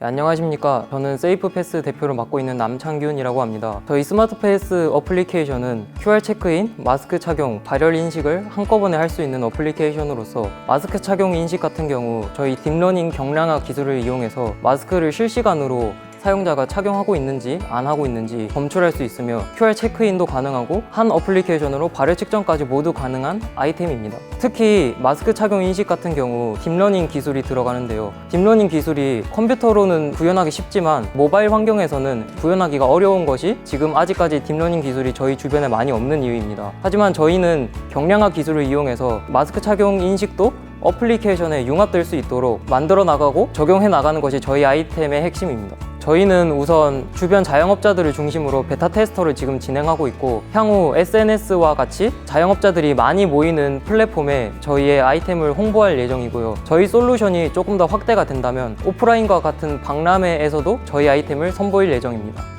네, 안녕하십니까. 저는 세이프패스 대표를 맡고 있는 남창균이라고 합니다. 저희 스마트패스 어플리케이션은 QR 체크인, 마스크 착용, 발열 인식을 한꺼번에 할 수 있는 어플리케이션으로서 마스크 착용 인식 같은 경우 저희 딥러닝 경량화 기술을 이용해서 마스크를 실시간으로 사용자가 착용하고 있는지 안 하고 있는지 검출할 수 있으며 QR 체크인도 가능하고 한 어플리케이션으로 발열 측정까지 모두 가능한 아이템입니다. 특히 마스크 착용 인식 같은 경우 딥러닝 기술이 들어가는데요. 딥러닝 기술이 컴퓨터로는 구현하기 쉽지만 모바일 환경에서는 구현하기가 어려운 것이 지금 아직까지 딥러닝 기술이 저희 주변에 많이 없는 이유입니다. 하지만 저희는 경량화 기술을 이용해서 마스크 착용 인식도 어플리케이션에 융합될 수 있도록 만들어 나가고 적용해 나가는 것이 저희 아이템의 핵심입니다. 저희는 우선 주변 자영업자들을 중심으로 베타 테스터를 지금 진행하고 있고 향후 SNS와 같이 자영업자들이 많이 모이는 플랫폼에 저희의 아이템을 홍보할 예정이고요. 저희 솔루션이 조금 더 확대가 된다면 오프라인과 같은 박람회에서도 저희 아이템을 선보일 예정입니다.